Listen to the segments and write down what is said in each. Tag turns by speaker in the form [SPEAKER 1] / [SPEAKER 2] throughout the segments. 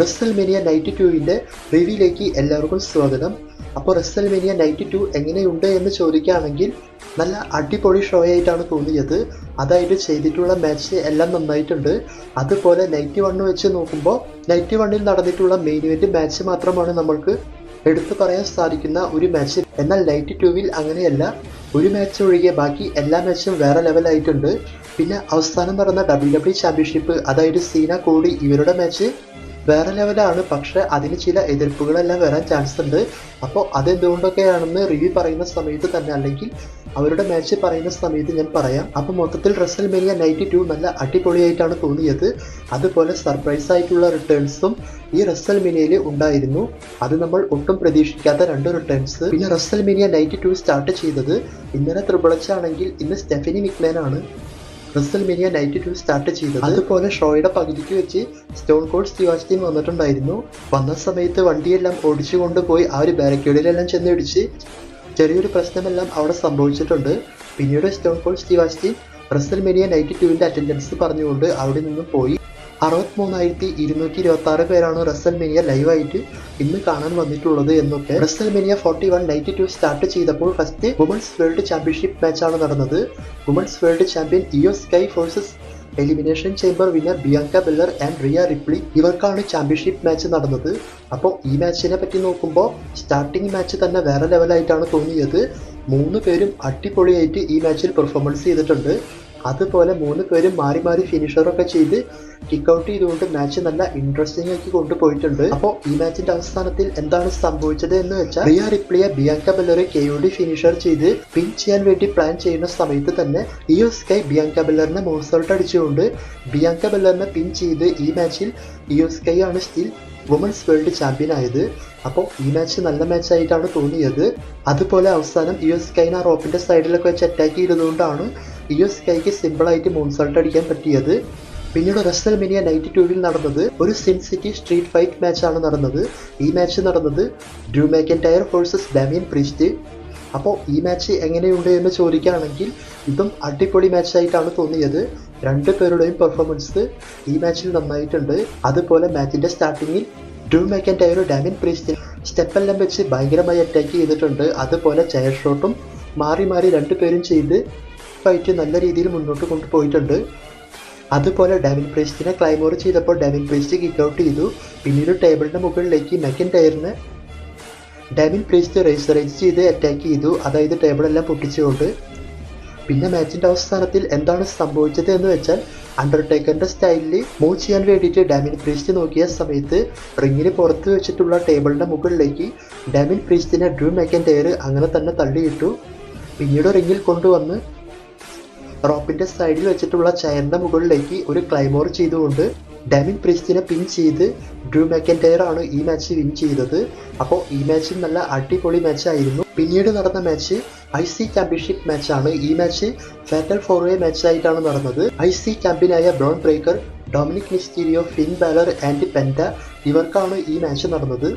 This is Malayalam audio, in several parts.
[SPEAKER 1] റെസൽമേനിയ നൈറ്റ് ടുവിന്റെ റിവ്യൂയിലേക്ക് എല്ലാവർക്കും സ്വാഗതം. അപ്പോൾ റെസ്റ്റൽമേനിയ നൈറ്റ് ടു എങ്ങനെയുണ്ട് എന്ന് ചോദിക്കുകയാണെങ്കിൽ നല്ല അടിപൊളി ഷോ ആയിട്ടാണ് തോന്നിയത്. അതായത് ചെയ്തിട്ടുള്ള മാച്ച് എല്ലാം നന്നായിട്ടുണ്ട്. അതുപോലെ നൈറ്റ് വണ്ണ് വെച്ച് നോക്കുമ്പോൾ നൈറ്റ് വണ്ണിൽ നടന്നിട്ടുള്ള മെയിൻ ഇവന്റ് മാച്ച് മാത്രമാണ് നമ്മൾക്ക് എടുത്തു പറയാൻ സാധിക്കുന്ന ഒരു മാച്ച് എന്നാൽ നൈറ്റ് ടുവിൽ അങ്ങനെയല്ല. ഒരു മാച്ച് ഒഴികെ ബാക്കി എല്ലാ മാച്ചും വേറെ ലെവലായിട്ടുണ്ട് പിന്നെ അവസാനം നടന്ന ഡബ്ല്യു ഡബ്ല്യു ചാമ്പ്യൻഷിപ്പ് അതായത് സീന കോടി ഇവരുടെ മാച്ച് വേറെ ലെവലാണ് പക്ഷെ അതിന് ചില എതിർപ്പുകളെല്ലാം വരാൻ ചാൻസ് ഉണ്ട്. അപ്പോൾ അതെന്തുകൊണ്ടൊക്കെയാണെന്ന് റിവ്യൂ പറയുന്ന സമയത്ത് തന്നെ അല്ലെങ്കിൽ അവരുടെ മാച്ച് പറയുന്ന സമയത്ത് ഞാൻ പറയാം. അപ്പോൾ മൊത്തത്തിൽ റസൽ മെനിയ നയന്റി ടു നല്ല അടിപൊളിയായിട്ടാണ് തോന്നിയത്. അതുപോലെ സർപ്രൈസ് ആയിട്ടുള്ള റിട്ടേൺസും ഈ റസൽ മിനിയയിൽ ഉണ്ടായിരുന്നു. അത് നമ്മൾ ഒട്ടും പ്രതീക്ഷിക്കാത്ത രണ്ട് റിട്ടേൺസ് പിന്നെ WrestleMania ninety two start ചെയ്തത് ഇന്നലെ ത്രിപുളച്ചാണെങ്കിൽ ഇന്ന് സ്റ്റെഫിനി മിക്മാൻ ആണ് WrestleMania night two start ചെയ്തത്. അതുപോലെ ഷോയുടെ പകുതിക്ക് വെച്ച് സ്റ്റോൺ കോഡ് സ്റ്റീവാസ്റ്റീൻ വന്നിട്ടുണ്ടായിരുന്നു. വന്ന സമയത്ത് വണ്ടിയെല്ലാം ഓടിച്ചു കൊണ്ടുപോയി ആ ഒരു ബാരക്കേഡിലെല്ലാം ചെന്ന് ഇടിച്ച് ചെറിയൊരു പ്രശ്നമെല്ലാം അവിടെ സംഭവിച്ചിട്ടുണ്ട്. പിന്നീട് Stone Cold Steve Austin WrestleMania night ടുവിന്റെ അറ്റൻഡൻസ് പറഞ്ഞുകൊണ്ട് അവിടെ നിന്നും പോയി. അറുപത്തിമൂന്നായിരത്തി ഇരുന്നൂറ്റി ഇരുപത്തി ആറ് പേരാണ് റസൽ മിനിയ ലൈവായിട്ട് ഇന്ന് കാണാൻ വന്നിട്ടുള്ളത് എന്നൊക്കെ. WrestleMania forty one ninety two start ചെയ്തപ്പോൾ ഫസ്റ്റ് വുമൻസ് വേൾഡ് ചാമ്പ്യൻഷിപ്പ് മാച്ചാണ് നടന്നത്. Women's world champion Iyo Sky versus Elimination Chamber winner Bianca Belair and Rhea Ripley ഇവർക്കാണ് championship match നടന്നത്. അപ്പോൾ ഈ മാച്ചിനെ പറ്റി നോക്കുമ്പോൾ സ്റ്റാർട്ടിംഗ് മാച്ച് തന്നെ വേറെ ലെവലായിട്ടാണ് തോന്നിയത്. മൂന്ന് പേരും അടിപൊളിയായിട്ട് ഈ മാച്ചിൽ പെർഫോമൻസ് ചെയ്തിട്ടുണ്ട്. അതുപോലെ മൂന്ന് പേരും മാറി മാറി ഫിനിഷറൊക്കെ ചെയ്ത് കിക്ക് ഔട്ട് ചെയ്തുകൊണ്ട് മാച്ച് നല്ല ഇൻട്രസ്റ്റിംഗ് ആക്കി കൊണ്ടുപോയിട്ടുണ്ട്. അപ്പോൾ ഈ മാച്ചിന്റെ അവസാനത്തിൽ എന്താണ് സംഭവിച്ചത് എന്ന് വെച്ചാൽ റിയ റിപ്ലിയെ ബിയാങ്ക ബെല്ലറെ കെ യു ഡി ഫിനിഷർ ചെയ്ത് പിൻ ചെയ്യാൻ വേണ്ടി പ്ലാൻ ചെയ്യുന്ന സമയത്ത് തന്നെ ഇയോ സ്കൈ ബിയാങ്ക ബെല്ലറിനെ മോൺസോൾട്ട് അടിച്ചുകൊണ്ട് ബിയാങ്ക ബെല്ലറിനെ പിൻ ചെയ്ത് ഈ മാച്ചിൽ ഇയോ സ്കൈ ആണ് സ്റ്റിൽ വുമൻസ് വേൾഡ് ചാമ്പ്യൻ ആയത്. അപ്പോൾ ഈ മാച്ച് നല്ല മാച്ചായിട്ടാണ് തോന്നിയത്. അതുപോലെ അവസാനം യു എസ് കൈന റോപ്പിന്റെ സൈഡിലൊക്കെ വെച്ച് അറ്റാക്ക് ചെയ്തതുകൊണ്ടാണ് യു എസ് കൈക്ക് സിമ്പിളായിട്ട് മൂൺസൾട്ട് അടിക്കാൻ പറ്റിയത്. പിന്നീട് റസൽ മിനിയ നൈറ്റ് ടൂവിൽ നടന്നത് ഒരു സിൻ സിറ്റി സ്ട്രീറ്റ് ഫൈറ്റ് മാച്ചാണ് നടന്നത്. ഈ മാച്ച് നടന്നത് Drew Tyre faces Damian Priest അപ്പോൾ ഈ മാച്ച് എങ്ങനെയുണ്ട് എന്ന് ചോദിക്കുകയാണെങ്കിൽ ഇതും അടിപൊളി മാച്ചായിട്ടാണ് തോന്നിയത്. രണ്ട് പേരുടെയും പെർഫോമൻസ് ഈ മാച്ചിൽ നന്നായിട്ടുണ്ട്. അതുപോലെ മാച്ചിന്റെ സ്റ്റാർട്ടിങ്ങിൽ ഡ്രൂ ടയർ ഡാമിൻ പ്രീസ്റ്റ് സ്റ്റെപ്പെല്ലാം വെച്ച് ഭയങ്കരമായി അറ്റാക്ക് ചെയ്തിട്ടുണ്ട്. അതുപോലെ ചെയർ ഷോട്ടും മാറി മാറി രണ്ടുപേരും ചെയ്ത് ഫൈറ്റ് നല്ല രീതിയിൽ മുന്നോട്ട് കൊണ്ടുപോയിട്ടുണ്ട്. അതുപോലെ ഡാമിൻ പ്രീസ്റ്റിനെ ക്ലൈമോർ ചെയ്തപ്പോൾ ഡാമിൻ പ്രീസ്റ്റ് കിക്ക് ഔട്ട് ചെയ്തു. പിന്നീട് ടേബിളിന്റെ മുകളിലേക്ക് മെക്കൻ ടയറിന് ഡാമിൻ പ്രീസ്റ്റ് റേസ് ചെയ്ത് അറ്റാക്ക് ചെയ്തു. അതായത് ടേബിളെല്ലാം പൊട്ടിച്ചുകൊണ്ട്. പിന്നെ മാച്ചിന്റെ അവസാനത്തിൽ എന്താണ് സംഭവിച്ചത് എന്ന് വെച്ചാൽ അണ്ടർടേക്കറിന്റെ സ്റ്റൈലിൽ മൂവ് ചെയ്യാൻ വേണ്ടിയിട്ട് ഡാമിൻ പ്രീസ്റ്റ് നോക്കിയ സമയത്ത് റിങ്ങിന് പുറത്ത് വെച്ചിട്ടുള്ള ടേബിളിന്റെ മുകളിലേക്ക് ഡാമിൻ പ്രീസ്റ്റിനെ ഡ്രൂ മെക്കൻ ടയർ അങ്ങനെ തന്നെ തള്ളിയിട്ടു. പിന്നീട് റിങ്ങിൽ കൊണ്ടുവന്ന് റോപ്പിന്റെ സൈഡിൽ വെച്ചിട്ടുള്ള ചെയറിന്റെ മുകളിലേക്ക് ഒരു ക്ലൈമോർ ചെയ്തുകൊണ്ട് ഡാമിൻ പ്രിസ്റ്റിനെ പിൻ ചെയ്ത് ഡ്രൂ മെക്കന്റയർ ആണ് ഈ മാച്ച് വിൻ ചെയ്തത്. അപ്പോൾ ഈ മാച്ച് നല്ല അടിപൊളി മാച്ച് ആയിരുന്നു. പിന്നീട് നടന്ന മാച്ച് ഐ സി ചാമ്പ്യൻഷിപ്പ് മാച്ചാണ് ഈ മാച്ച് ഫാറ്റൽ ഫോർവേ മാച്ചായിട്ടാണ് നടന്നത്. ഐ സി ചാമ്പ്യനായ Bron Breakker Dominik Mysterio Finn Balor and Penta ഇവർക്കാണ് ഈ മാച്ച് നടന്നത്.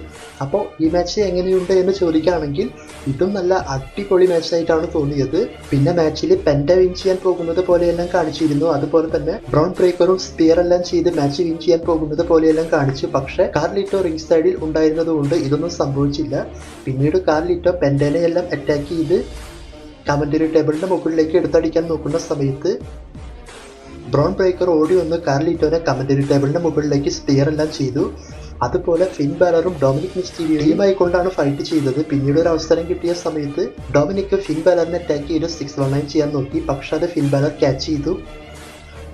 [SPEAKER 1] അപ്പോൾ ഈ മാച്ച് എങ്ങനെയുണ്ട് എന്ന് ചോദിക്കുകയാണെങ്കിൽ ഇതും നല്ല അടിപൊളി മാച്ചായിട്ടാണ് തോന്നിയത്. പിന്നെ മാച്ചിൽ പെന്റ വിൻ ചെയ്യാൻ പോകുന്നത് പോലെയെല്ലാം കാണിച്ചിരുന്നു. അതുപോലെ തന്നെ ബ്രൗൺ ബ്രേക്കറും സ്പിയർ എല്ലാം ചെയ്ത് മാച്ച് വിൻ ചെയ്യാൻ പോകുന്നത് പോലെയെല്ലാം കാണിച്ചു. പക്ഷേ കാർലിറ്റോ റിംഗ് സൈഡിൽ ഉണ്ടായിരുന്നതുകൊണ്ട് ഇതൊന്നും സംഭവിച്ചില്ല. പിന്നീട് കാർലിറ്റോ പെന്റനെ എല്ലാം അറ്റാക്ക് ചെയ്ത് കമന്ററി ടേബിളിന്റെ മുകളിലേക്ക് എടുത്തടിക്കാൻ നോക്കുന്ന സമയത്ത് ബ്രോൺ ബ്രേക്കർ ഓടി വന്ന് കാർലിറ്റോനെ കമന്ററി ടേബിളിന്റെ മുകളിലേക്ക് സ്റ്റിയർ എല്ലാം ചെയ്തു. അതുപോലെ ഫിൻ ബാലറും ഡൊമിനിക് മിസ്റ്റീരിയോ ടീമായി കൊണ്ടാണ് ഫൈറ്റ് ചെയ്തത്. പിന്നീട് ഒരു അവസരം കിട്ടിയ സമയത്ത് ഡൊമിനിക് ഫിൻ ബാലറിനെ അറ്റാക്ക് ചെയ്ത് സിക്സ് വൺ നയൻ ചെയ്യാൻ നോക്കി. പക്ഷേ അത് ഫിൻ ബാലർ ക്യാച്ച് ചെയ്തു.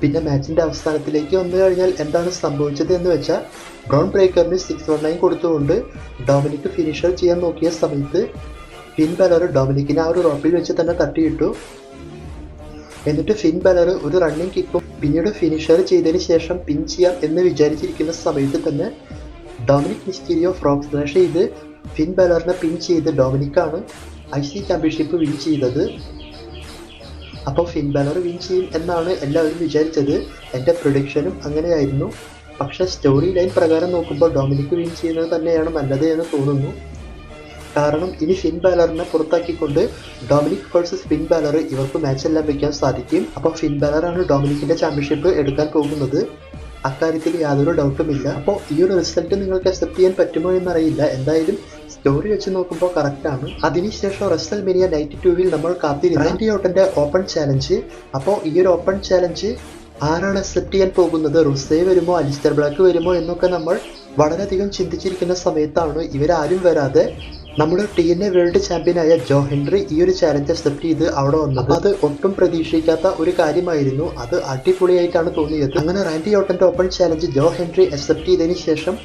[SPEAKER 1] പിന്നെ മാച്ചിന്റെ അവസാനത്തിലേക്ക് വന്നു കഴിഞ്ഞാൽ എന്താണ് സംഭവിച്ചത് എന്ന് വെച്ചാൽ ബ്രൗൺ ബ്രേക്കറിന് സിക്സ് വൺ നയൻ കൊടുത്തുകൊണ്ട് ഡൊമിനിക് ഫിനിഷർ ചെയ്യാൻ നോക്കിയ സമയത്ത് ഫിൻ ബാലർ ഡൊമിനിക്കിനെ ആ ഒരു റോപ്പിൽ വെച്ച് തന്നെ തട്ടിയിട്ടു. എന്നിട്ട് ഫിൻ ബലർ ഒരു റണ്ണിങ് കിക്കും പിന്നീട് ഫിനിഷർ ചെയ്തതിന് ശേഷം പിൻ ചെയ്യാം എന്ന് വിചാരിച്ചിരിക്കുന്ന സമയത്ത് തന്നെ ഡൊമിനിക് മിസ്റ്റീരിയോ ഫ്രോം സ്ലാഷ് ചെയ്ത് ഫിൻ ബലറിനെ പിൻ ചെയ്ത് ഡൊമിനിക്കാണ് ഐ സി ചാമ്പ്യൻഷിപ്പ് വിൻ ചെയ്തത്. അപ്പോൾ ഫിൻ ബലർ വിൻ ചെയ്യും എന്നാണ് എല്ലാവരും വിചാരിച്ചത്. എന്റെ പ്രൊഡിക്ഷനും അങ്ങനെയായിരുന്നു. പക്ഷേ സ്റ്റോറി ലൈൻ പ്രകാരം നോക്കുമ്പോൾ ഡൊമിനിക്ക് വിൻ ചെയ്യുന്നത് തന്നെയാണ് നല്ലത് എന്ന് തോന്നുന്നു. കാരണം ഇനി ഫിൻ ബാലറിനെ പുറത്താക്കിക്കൊണ്ട് ഡൊമിനിക് വേഴ്സസ് ഫിൻ ബാലർ ഇവർക്ക് മാച്ചെല്ലാം വെക്കാൻ സാധിക്കും. അപ്പോൾ ഫിൻ ബാലറാണ് ഡൊമിനിക്കിന്റെ ചാമ്പ്യൻഷിപ്പ് എടുക്കാൻ പോകുന്നത്. അക്കാര്യത്തിൽ യാതൊരു ഡൗട്ടും ഇല്ല. അപ്പോൾ ഈ ഒരു റിസൾട്ട് നിങ്ങൾക്ക് അക്സെപ്റ്റ് ചെയ്യാൻ പറ്റുമോ എന്നറിയില്ല. എന്തായാലും സ്റ്റോറി വെച്ച് നോക്കുമ്പോൾ കറക്റ്റാണ് അതിനുശേഷം റസൽ മെനിയ നൈറ്റ് ടൂവിൽ നമ്മൾ കാത്തിരുന്ന റാൻഡി ഓട്ടന്റെ ഓപ്പൺ ചാലഞ്ച് അപ്പോൾ ഈ ഒരു ഓപ്പൺ ചാലഞ്ച് ആരാണ് അക്സെപ്റ്റ് ചെയ്യാൻ പോകുന്നത്? റുസേ വരുമോ? അലിസ്റ്റർ ബ്ലാക്ക് വരുമോ? എന്നൊക്കെ നമ്മൾ വളരെയധികം ചിന്തിച്ചിരിക്കുന്ന സമയത്താണ് ഇവരാരും വരാതെ നമ്മുടെ ടി എൻ എ വേൾഡ് ചാമ്പ്യനായ ജോ ഹെൻറി ഈ ഒരു ചാലഞ്ച് അക്സെപ്റ്റ് ചെയ്ത് അവിടെ വന്നത്. അത് ഒട്ടും പ്രതീക്ഷിക്കാത്ത ഒരു കാര്യമായിരുന്നു. അത് അടിപൊളിയായിട്ടാണ് തോന്നിയത്. അങ്ങനെ Randy ഓട്ടന്റെ open challenge Joe Hendry accept ചെയ്തതിന് ശേഷം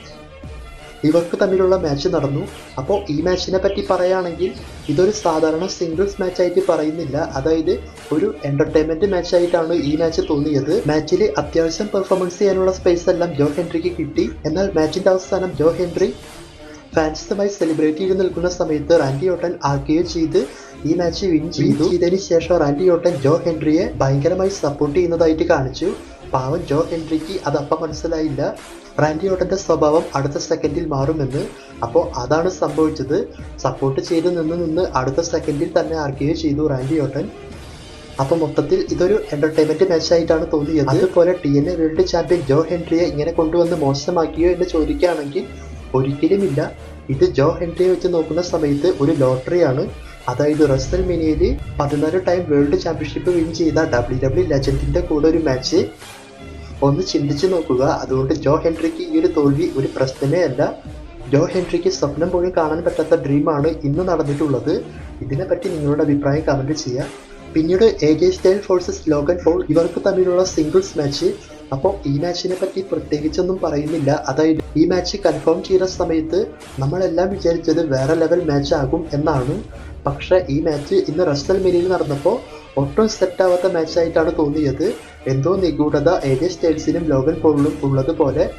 [SPEAKER 1] ഇവർക്ക് തമ്മിലുള്ള മാച്ച് നടന്നു. അപ്പോൾ ഈ മാച്ചിനെ പറ്റി പറയുകയാണെങ്കിൽ ഇതൊരു സാധാരണ സിംഗിൾസ് മാച്ചായിട്ട് പറയുന്നില്ല. അതായത് ഒരു എന്റർടൈൻമെന്റ് മാച്ചായിട്ടാണ് ഈ മാച്ച് തോന്നിയത്. മാച്ചിൽ അത്യാവശ്യം പെർഫോമൻസ് ചെയ്യാനുള്ള സ്പേസ് എല്ലാം ജോ ഹെൻറിക്ക് കിട്ടി. എന്നാൽ മാച്ചിന്റെ അവസാനം ജോ ഹെൻറി ഫാൻസുമായി സെലിബ്രേറ്റ് ചെയ്ത് നിൽക്കുന്ന സമയത്ത് റാൻഡി ഓട്ടൻ ആർക്കുകയോ ചെയ്ത് ഈ മാച്ച് വിൻ ചെയ്തു. ഇതിന് ശേഷം റാൻഡി ഓട്ടൻ ജോ ഹെൻറിയെ ഭയങ്കരമായി സപ്പോർട്ട് ചെയ്യുന്നതായിട്ട് കാണിച്ചു. പാവം ജോ ഹെൻറിക്ക് അതപ്പം മനസ്സിലായില്ല. റാൻഡി ഓട്ടന്റെ സ്വഭാവം അടുത്ത സെക്കൻഡിൽ മാറുമെന്ന്. അപ്പോൾ അതാണ് സംഭവിച്ചത്. സപ്പോർട്ട് ചെയ്ത് നിന്ന് നിന്ന് അടുത്ത സെക്കൻഡിൽ തന്നെ ആർക്കുകയോ ചെയ്തു റാൻഡി ഓട്ടൻ. അപ്പോൾ മൊത്തത്തിൽ ഇതൊരു എന്റർടൈൻമെന്റ് മാച്ചായിട്ടാണ് തോന്നിയത്. അതുപോലെ T N A world champion Joe ഹെൻറിയെ ഇങ്ങനെ കൊണ്ടുവന്ന് മോശമാക്കിയോ എന്ന് ചോദിക്കുകയാണെങ്കിൽ ഒരിക്കലുമില്ല. ഇത് ജോ ഹെൻറിയെ വെച്ച് നോക്കുന്ന സമയത്ത് ഒരു ലോട്ടറിയാണ്. അതായത് റസൽ മിനിയിൽ പതിനാല് ടൈം വേൾഡ് ചാമ്പ്യൻഷിപ്പ് വിൻ ചെയ്ത ഡബ്ല്യു ഡബ്ല്യു ലെജൻഡിന്റെ കൂടെ ഒരു മാച്ച് ഒന്ന് ചിന്തിച്ചു നോക്കുക. അതുകൊണ്ട് ജോ ഹെൻറിക്ക് ഈ ഒരു തോൽവി ഒരു പ്രശ്നമേ അല്ല. ജോ ഹെൻറിക്ക് സ്വപ്നം പോലും കാണാൻ പറ്റാത്ത ഡ്രീമാണ് ഇന്ന് നടന്നിട്ടുള്ളത്. ഇതിനെപ്പറ്റി നിങ്ങളുടെ അഭിപ്രായം കമന്റ് ചെയ്യുക. പിന്നീട് A J Style faces Logan Paul ഇവർക്ക് തമ്മിലുള്ള സിംഗിൾസ് മാച്ച് അപ്പോൾ ഈ മാച്ചിനെ പറ്റി പ്രത്യേകിച്ചൊന്നും പറയുന്നില്ല. അതായത് ഈ മാച്ച് കൺഫേം ചെയ്യുന്ന സമയത്ത് നമ്മളെല്ലാം വിചാരിച്ചത് വേറെ ലെവൽ മാച്ച് ആകും എന്നാണ്. പക്ഷേ ഈ മാച്ച് ഇന്ന് റസ്റ്റൽ മെനിയിൽ നടന്നപ്പോൾ ഒട്ടും സെറ്റ് ആവാത്ത മാച്ചായിട്ടാണ് തോന്നിയത്. എന്തോ നിഗൂഢത ഏരിയ സ്റ്റേറ്റ്സിനും ലോകൽ പോളിലും ഉള്ളതുപോലെ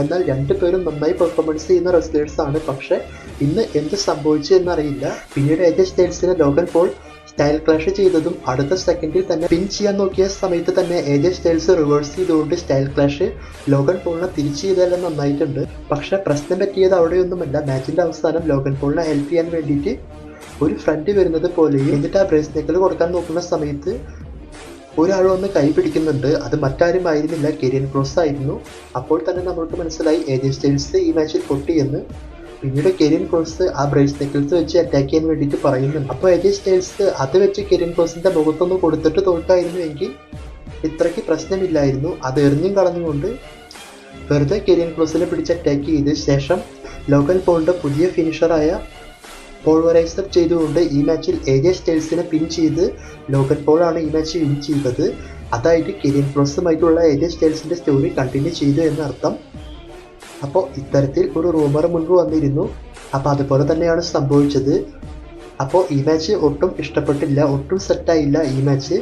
[SPEAKER 1] എന്നാൽ രണ്ടുപേരും നന്നായി പെർഫോമൻസ് ചെയ്യുന്ന റെസ്ലേഴ്സ് ആണ്. പക്ഷെ ഇന്ന് എന്ത് സംഭവിച്ചു എന്നറിയില്ല. പിന്നീട് ഏജ് സ്റ്റേറ്റ്സിന് ലോകൽ പോൾ സ്റ്റൈൽ ക്ലാഷ് ചെയ്തതും അടുത്ത സെക്കൻഡിൽ തന്നെ പിൻ ചെയ്യാൻ നോക്കിയ സമയത്ത് തന്നെ എ സ്റ്റൈൽസ് റിവേഴ്സ് ചെയ്തുകൊണ്ട് സ്റ്റൈൽ ക്ലാഷ് ലോഗൻ പോളിനെ തിരിച്ചു ചെയ്തെല്ലാം നന്നായിട്ടുണ്ട്. പക്ഷെ പ്രശ്നം പറ്റിയത് അവിടെയൊന്നുമല്ല. മാച്ചിന്റെ അവസാനം ലോഗൻ പോളിനെ ഹെൽപ്പ് ചെയ്യാൻ വേണ്ടിയിട്ട് ഒരു ഫ്രണ്ട് വരുന്നത് പോലെയും എന്നിട്ട് ആ ബ്രേസ്നേക്കൽ കൊടുക്കാൻ നോക്കുന്ന സമയത്ത് ഒരാൾ വന്ന് കൈ പിടിക്കുന്നുണ്ട്. അത് മറ്റാരും ആയിരുന്നില്ല കെരിയൻ ക്രോസ് ആയിരുന്നു. അപ്പോൾ തന്നെ നമ്മൾക്ക് മനസ്സിലായി ജെ സ്റ്റൈൽസ് ഈ മാച്ചിൽ പൊട്ടിയെന്ന് പിന്നീട് കെരിയൻ ക്രോസ് ആ ബ്രേസ് നെക്കിൾസ് വെച്ച് അറ്റാക്ക് ചെയ്യാൻ വേണ്ടിയിട്ട് പറയുന്നുണ്ട്. അപ്പോൾ എജി സ്റ്റൈൽസ് അത് വെച്ച് കെരിയൻ ക്രോസിന്റെ മുഖത്തൊന്ന് കൊടുത്തിട്ട് തോൽക്കായിരുന്നു എങ്കിൽ ഇത്രയ്ക്ക് പ്രശ്നമില്ലായിരുന്നു. അത് എറിഞ്ഞും കളഞ്ഞുകൊണ്ട് വെറുതെ കെരിയൻ ക്രോസിനെ പിടിച്ച് അറ്റാക്ക് ചെയ്ത ശേഷം ലോക്കൽ പോളിന്റെ പുതിയ ഫിനിഷറായ പോൾവറൈസർ ചെയ്തുകൊണ്ട് ഈ മാച്ചിൽ എ ജെ സ്റ്റൈൽസിനെ പിൻ ചെയ്ത് ലോക്കൽ പോളാണ് ഈ മാച്ച് വിൻ ചെയ്തത്. അതായത് കെരിയൻ ക്രോസുമായിട്ടുള്ള എ ജെ സ്റ്റൈൽസിന്റെ സ്റ്റോറി കണ്ടിന്യൂ ചെയ്തു എന്നർത്ഥം. അപ്പോൾ ഇത്തരത്തിൽ ഒരു റൂമർ മുൻപ് വന്നിരുന്നു. അപ്പോൾ അതുപോലെ തന്നെയാണ് സംഭവിച്ചത്. അപ്പോൾ ഈ മാച്ച് ഒട്ടും ഇഷ്ടപ്പെട്ടില്ല ഒട്ടും സെറ്റായില്ല ഈ മാച്ച്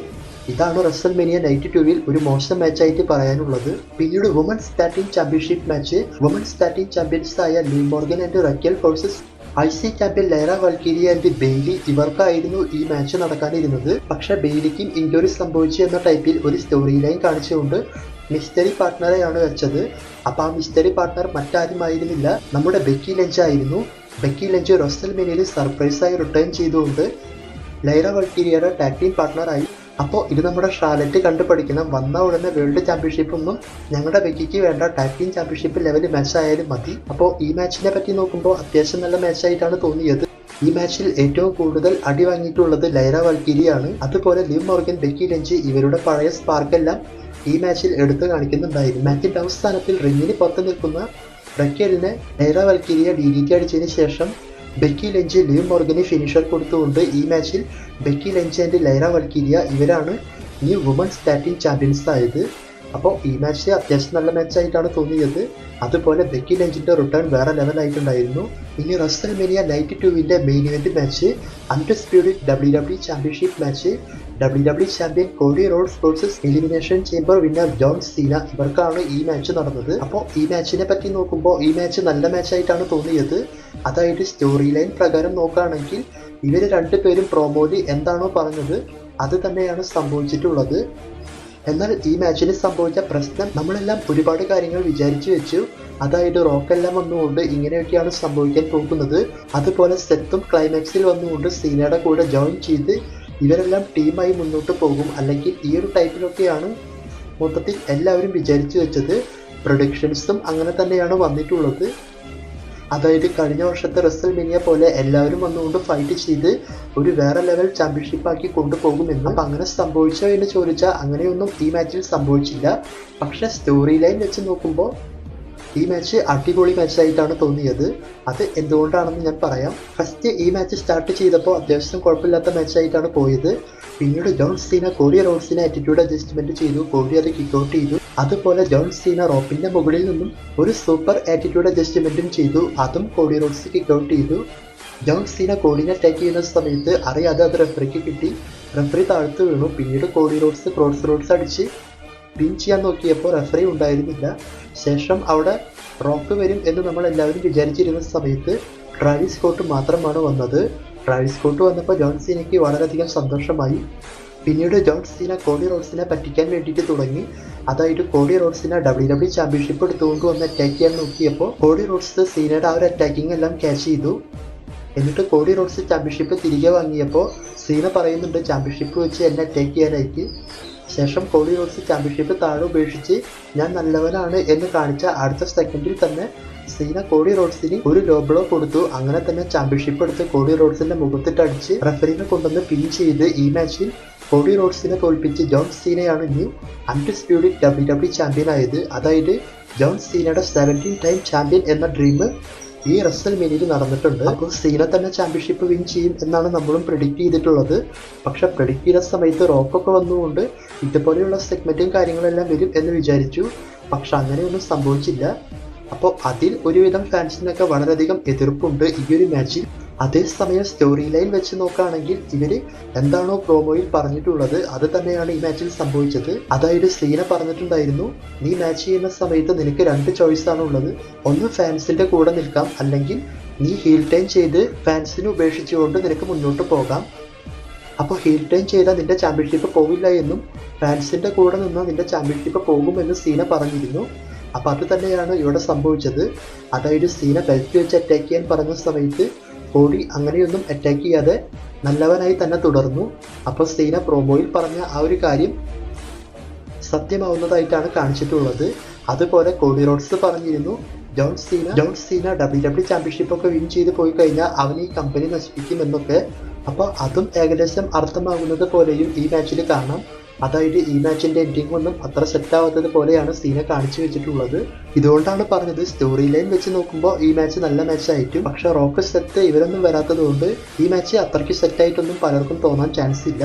[SPEAKER 1] ഇതാണ് റസൽ മെനിയ നൈറ്റ് ടുവിൽ ഒരു മോശം മാച്ചായിട്ട് പറയാനുള്ളത്. പിന്നീട് women's starting championship match women's starting champions ആയ Liv Morgan and Raquel faces I C champion Lyra Valkyria and Bayley ഇവർക്കായിരുന്നു ഈ മാച്ച് നടക്കാനിരുന്നത്. പക്ഷെ ബെയ്ലിക്കും ഇഞ്ചുറി സംഭവിച്ചു എന്ന ടൈപ്പിൽ ഒരു സ്റ്റോറി ലൈൻ കാണിച്ചുകൊണ്ട് മിസ്റ്ററി പാർട്ട്ണറെയാണ് വെച്ചത്. അപ്പോൾ ആ മിസ്റ്ററി പാർട്ട്ണർ മറ്റാരുമായിരുന്നില്ല. നമ്മുടെ ബെക്കി ലഞ്ച് ആയിരുന്നു ബെക്കി ലഞ്ച് മെനിയിൽ സർപ്രൈസായി റിട്ടേൺ ചെയ്തുകൊണ്ട് ലൈറ വൾക്കിരിയയുടെ ടാഗ് ടീം പാർട്ട്ണറായി അപ്പോൾ ഇത് നമ്മുടെ ഷാലറ്റ് കണ്ടു പഠിക്കണം വന്ന ഉടനെ വേൾഡ് ചാമ്പ്യൻഷിപ്പൊന്നും ഞങ്ങളുടെ വെക്കിക്ക് വേണ്ട ടാഗ് ചാമ്പ്യൻഷിപ്പ് ലെവൽ മാച്ച് ആയാലും മതി. അപ്പോൾ ഈ മാച്ചിനെ പറ്റി നോക്കുമ്പോൾ അത്യാവശ്യം നല്ല മാച്ചായിട്ടാണ് തോന്നിയത്. ഈ മാച്ചിൽ ഏറ്റവും കൂടുതൽ അടി വാങ്ങിയിട്ടുള്ളത് ലൈറ വൽക്കിരിയാണ് അതുപോലെ ലിം മോർഗൻ ബെക്കി ലഞ്ച് ഇവരുടെ പഴയ സ്പാർക്കെല്ലാം ഈ മാച്ചിൽ എടുത്തു കാണിക്കുന്നുണ്ടായിരുന്നു. മാച്ചിന്റെ അവസാനത്തിൽ റിങ്ങിന് പുറത്ത് നിൽക്കുന്ന റക്കലിനെ Lyra Valkyria D D T അടിച്ചതിന് ശേഷം ബെക്കി ലഞ്ച് ലീവ് മോർഗന് ഫിനിഷർ കൊടുത്തുകൊണ്ട് ഈ മാച്ചിൽ Becky Lynch and Lyra Valkyria ഇവരാണ് ഈ വുമൻസ് ബാറ്റിംഗ് ചാമ്പ്യൻസ് ആയത്. അപ്പോൾ ഈ മാച്ച് അത്യാവശ്യം നല്ല മാച്ചായിട്ടാണ് തോന്നിയത്. അതുപോലെ ബെക്കി ലഞ്ചിന്റെ റിട്ടേൺ വേറെ ലെവലായിട്ടുണ്ടായിരുന്നു ഇനി റസ്റ്റൽ മെനിയ നൈറ്റ് ടുവിന്റെ main event match undisputed W W championship match W champion Cody Rhodes versus elimination chamber winner John Cena ഇവർക്കാണ് ഈ മാച്ച് നടന്നത്. അപ്പോൾ ഈ മാച്ചിനെ പറ്റി നോക്കുമ്പോൾ ഈ മാച്ച് നല്ല മാച്ചായിട്ടാണ് തോന്നിയത്. അതായത് സ്റ്റോറി ലൈൻ പ്രകാരം നോക്കുകയാണെങ്കിൽ ഇവർ രണ്ടുപേരും പ്രോമോയിൽ എന്താണോ പറഞ്ഞത് അത് തന്നെയാണ് സംഭവിച്ചിട്ടുള്ളത്. എന്നാൽ ഈ മാച്ചിൽ സംഭവിച്ച പ്രശ്നം നമ്മളെല്ലാം ഒരുപാട് കാര്യങ്ങൾ വിചാരിച്ചു വെച്ചു. അതായത് റോക്കെല്ലാം വന്നുകൊണ്ട് ഇങ്ങനെയൊക്കെയാണ് സംഭവിക്കാൻ പോകുന്നത്. അതുപോലെ സെത്തും ക്ലൈമാക്സിൽ വന്നുകൊണ്ട് സീനയുടെ കൂടെ ജോയിൻ ചെയ്ത് ഇവരെല്ലാം ടീമായി മുന്നോട്ട് പോകും. അല്ലെങ്കിൽ ഈ ഒരു ടൈപ്പിലൊക്കെയാണ് മൊത്തത്തിൽ എല്ലാവരും വിചാരിച്ചു വെച്ചത്. പ്രൊഡിക്ഷൻസും അങ്ങനെ തന്നെയാണ് വന്നിട്ടുള്ളത്. അതായത് കഴിഞ്ഞ വർഷത്തെ റസൽ മിനിയ പോലെ എല്ലാവരും വന്നുകൊണ്ട് ഫൈറ്റ് ചെയ്ത് ഒരു വേറെ ലെവൽ ചാമ്പ്യൻഷിപ്പ് ആക്കി കൊണ്ടുപോകുമെന്ന്. അപ്പം അങ്ങനെ സംഭവിച്ചോ എന്ന് ചോദിച്ചാൽ അങ്ങനെയൊന്നും ഈ മാച്ചിൽ സംഭവിച്ചില്ല. പക്ഷേ സ്റ്റോറി ലൈൻ വെച്ച് നോക്കുമ്പോൾ ഈ മാച്ച് അടിപൊളി മാച്ചായിട്ടാണ് തോന്നിയത്. അത് എന്തുകൊണ്ടാണെന്ന് ഞാൻ പറയാം. ഫസ്റ്റ് ഈ മാച്ച് സ്റ്റാർട്ട് ചെയ്തപ്പോൾ അത്യാവശ്യം കുഴപ്പമില്ലാത്ത മാച്ചായിട്ടാണ് പോയത്. പിന്നീട് ജോൺ സീന കോറിയ റോഡ്സിനെ ആറ്റിറ്റ്യൂഡ് അഡ്ജസ്റ്റ്മെന്റ് ചെയ്തു. അത് കിക്ക് ഔട്ട് ചെയ്തു. അതുപോലെ ജോൺ സീന റോപ്പിന്റെ മുകളിൽ നിന്നും ഒരു സൂപ്പർ ആറ്റിറ്റ്യൂഡ് അഡ്ജസ്റ്റ്മെന്റും ചെയ്തു. അതും കോറിയ റോഡ്സ് കിക്ക് ഔട്ട് ചെയ്തു. ജോൺ സീന കോഡിനെ അറ്റാക്ക് ചെയ്യുന്ന സമയത്ത് അറിയാതെ അത് റെഫറിക്ക് കിട്ടി. റെഫറി താഴ്ത്തു വീണു. പിന്നീട് കോടി റോഡ്സ് ക്രോസ് റോഡ്സ് അടിച്ച് പിൻ ചെയ്യാൻ നോക്കിയപ്പോൾ റെഫറി ഉണ്ടായിരുന്നില്ല. ശേഷം അവിടെ റോക്ക് വരും എന്ന് നമ്മൾ എല്ലാവരും വിചാരിച്ചിരുന്ന സമയത്ത് ട്രാവിസ് സ്കോട്ട് മാത്രമാണ് വന്നത്. ട്രാവിസ് സ്കോട്ട് വന്നപ്പോൾ ജോൺ സീനയ്ക്ക് വളരെയധികം സന്തോഷമായി. പിന്നീട് ജോൺ സീന കോഡി റോഡ്സിനെ പറ്റിക്കാൻ വേണ്ടിയിട്ട് തുടങ്ങി. അതായത് കോഡി റോഡ്സിനെ ഡബ്ല്യു ഡബ്ല്യു ചാമ്പ്യൻഷിപ്പ് എടുത്തുകൊണ്ട് വന്ന് അറ്റാക്ക് ചെയ്യാൻ നോക്കിയപ്പോൾ കോഡി റോഡ്സ് സീനയുടെ ആ ഒരു അറ്റാക്കിംഗ് എല്ലാം ക്യാച്ച് ചെയ്തു. എന്നിട്ട് കോഡി റോഡ്സ് ചാമ്പ്യൻഷിപ്പ് തിരികെ വാങ്ങിയപ്പോൾ സീന പറയുന്നുണ്ട് ചാമ്പ്യൻഷിപ്പ് വെച്ച് എന്നെ അറ്റാക്ക് ചെയ്യാനായിട്ട്. ശേഷം കോഹ്ലി റോഡ്സ് ചാമ്പ്യൻഷിപ്പ് താഴെ ഉപേക്ഷിച്ച് ഞാൻ നല്ലവനാണ് എന്ന് കാണിച്ച അടുത്ത സെക്കൻഡിൽ തന്നെ സീന കോടി റോഡ്സിന് ഒരു ലോ ബ്ലോ കൊടുത്തു. അങ്ങനെ തന്നെ ചാമ്പ്യൻഷിപ്പ് എടുത്ത് കോടി റോഡ്സിന്റെ മുഖത്തിട്ടടിച്ച് റഫറിനെ കൊണ്ടുവന്ന് പിൻ ചെയ്ത് ഈ മാച്ചിൽ കോടി റോഡ്സിനെ തോൽപ്പിച്ച് John സീനയാണ് new undisputed W W champion ആയത്. അതായത് ജോൺ സീനയുടെ സെവന്റീൻ ടൈം ചാമ്പ്യൻ എന്ന ഡ്രീം ഈ റസൽ മെനിയിൽ നടന്നിട്ടുണ്ട്. അപ്പോൾ സീന തന്നെ ചാമ്പ്യൻഷിപ്പ് വിൻ ചെയ്യും എന്നാണ് നമ്മളും പ്രിഡിക്റ്റ് ചെയ്തിട്ടുള്ളത്. പക്ഷെ പ്രിഡിക്റ്റ് ചെയ്ത സമയത്ത് റോക്കൊക്കെ വന്നുകൊണ്ട് ഇതുപോലെയുള്ള സെഗ്മെന്റും കാര്യങ്ങളെല്ലാം വരും എന്ന് വിചാരിച്ചു. പക്ഷെ അങ്ങനെയൊന്നും സംഭവിച്ചില്ല. അപ്പോൾ അതിൽ ഒരുവിധം ഫാൻസിനൊക്കെ വളരെയധികം എതിർപ്പുണ്ട് ഈ ഒരു മാച്ചിൽ അതേസമയം സ്റ്റോറി ലൈൻ വെച്ച് നോക്കുകയാണെങ്കിൽ ഇവർ എന്താണോ പ്രോമോയിൽ പറഞ്ഞിട്ടുള്ളത് അത് തന്നെയാണ് ഈ മാച്ചിൽ സംഭവിച്ചത്. അതായത് സീന പറഞ്ഞിട്ടുണ്ടായിരുന്നു നീ മാച്ച് ചെയ്യുന്ന സമയത്ത് നിനക്ക് രണ്ട് ചോയ്സ് ആണ് ഉള്ളത് ഒന്ന് ഫാൻസിന്റെ കൂടെ നിൽക്കാം അല്ലെങ്കിൽ നീ ഹീൽ ടൈം ചെയ്ത് ഫാൻസിനെ ഉപേക്ഷിച്ചുകൊണ്ട് നിനക്ക് മുന്നോട്ട് പോകാം. അപ്പോൾ ഹീൽ ടൈം ചെയ്താൽ നിന്റെ ചാമ്പ്യൻഷിപ്പ് പോവില്ല എന്നും ഫാൻസിന്റെ കൂടെ നിന്നാൽ നിന്റെ ചാമ്പ്യൻഷിപ്പ് പോകുമെന്ന് സീന പറഞ്ഞിരുന്നു. അപ്പോൾ അത് തന്നെയാണ് ഇവിടെ സംഭവിച്ചത്. അതായത് സീന ബെൽറ്റ് വെച്ച് അറ്റാക്ക് ചെയ്യാൻ പറഞ്ഞ സമയത്ത് കോടി അങ്ങനെയൊന്നും അറ്റാക്ക് ചെയ്യാതെ നല്ലവനായി തന്നെ തുടർന്നു. അപ്പോൾ സീന പ്രോമോയിൽ പറഞ്ഞ ആ ഒരു കാര്യം സത്യമാവുന്നതായിട്ടാണ് കാണിച്ചിട്ടുള്ളത്. അതുപോലെ കോഡി റോഡ്സ് പറഞ്ഞിരുന്നു John Cena John Cena W W championship ഒക്കെ വിൻ ചെയ്ത് പോയി കഴിഞ്ഞാൽ അവൻ ഈ കമ്പനി നശിപ്പിക്കുമെന്നൊക്കെ അപ്പോൾ അതും ഏകദേശം അർത്ഥമാകുന്നത് പോലെയും ഈ മാച്ചിൽ കാണാം. അതായത് ഈ മാച്ചിന്റെ എൻഡിങ് ഒന്നും അത്ര സെറ്റ് ആവാത്തത് പോലെയാണ് സീന കാണിച്ചു വെച്ചിട്ടുള്ളത്. ഇതുകൊണ്ടാണ് പറഞ്ഞത് സ്റ്റോറി ലൈൻ വെച്ച് നോക്കുമ്പോൾ ഈ മാച്ച് നല്ല മാച്ച് ആയിട്ടും പക്ഷെ റോക്കറ്റ് സെറ്റ് ഇവരൊന്നും വരാത്തത് കൊണ്ട് ഈ മാച്ച് അത്രയ്ക്ക് സെറ്റ് ആയിട്ടൊന്നും പലർക്കും തോന്നാൻ ചാൻസ് ഇല്ല.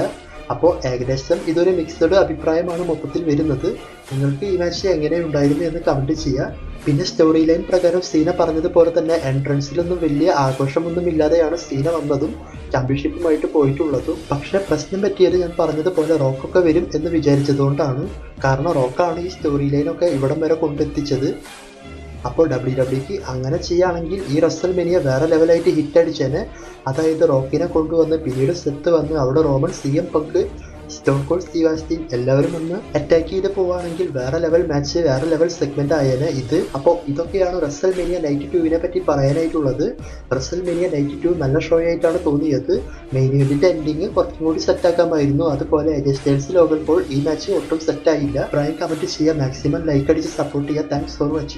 [SPEAKER 1] അപ്പോൾ ഏകദേശം ഇതൊരു മിക്സഡ് അഭിപ്രായമാണ് മൊത്തത്തിൽ വരുന്നത്. നിങ്ങൾക്ക് ഈ മാച്ച് എങ്ങനെ ഉണ്ടായിരുന്നു എന്ന് കമന്റ് ചെയ്യുക പിന്നെ സ്റ്റോറി ലൈൻ പ്രകാരം സീന പറഞ്ഞതുപോലെ തന്നെ എൻട്രൻസിലൊന്നും വലിയ ആഘോഷമൊന്നും ഇല്ലാതെയാണ് സീന വന്നതും ചാമ്പ്യൻഷിപ്പുമായിട്ട് പോയിട്ടുള്ളതും. പക്ഷെ പ്രശ്നം പറ്റിയത് ഞാൻ പറഞ്ഞതുപോലെ റോക്കൊക്കെ വരും എന്ന് വിചാരിച്ചതുകൊണ്ടാണ്. കാരണം റോക്കാണ് ഈ സ്റ്റോറി ലൈനൊക്കെ ഇവിടം വരെ കൊണ്ടെത്തിച്ചത്. അപ്പോൾ ഡബ്ല്യു ഡബ്ല്യുക്ക് അങ്ങനെ ചെയ്യുകയാണെങ്കിൽ ഈ റസൽ മെനിയ വേറെ ലെവലായിട്ട് ഹിറ്റ് അടിച്ചേനെ അതായത് റോക്കിനെ കൊണ്ടുവന്ന് പിന്നീട് സെത്ത് വന്ന് അവിടെ Roman C M Punk Stone Cold എല്ലാവരും ഒന്ന് അറ്റാക്ക് ചെയ്ത് പോവുകയാണെങ്കിൽ വേറെ ലെവൽ മാച്ച് വേറെ ലെവൽ സെഗ്മെന്റ് ആയേനെ ഇത്. അപ്പോൾ ഇതൊക്കെയാണ് റസൽ മെനിയ നൈറ്റ് ടുവിനെ പറ്റി പറയാനായിട്ടുള്ളത്. റസൽ മെനിയ നൈറ്റ് ടു നല്ല ഷോ ആയിട്ടാണ് തോന്നിയത്. മെയിൻ എൻഡിങ് കുറച്ചും കൂടി സെറ്റ് ആക്കാമായിരുന്നു. അതുപോലെ എജെ സ്റ്റേൽസ് ലോകപ്പോൾ ഈ മാച്ച് ഒട്ടും സെറ്റ് ആയില്ല. പ്രായം കമന്റ് ചെയ്യുക മാക്സിമം ലൈക്ക് അടിച്ച് സപ്പോർട്ട് ചെയ്യുക. Thanks for watching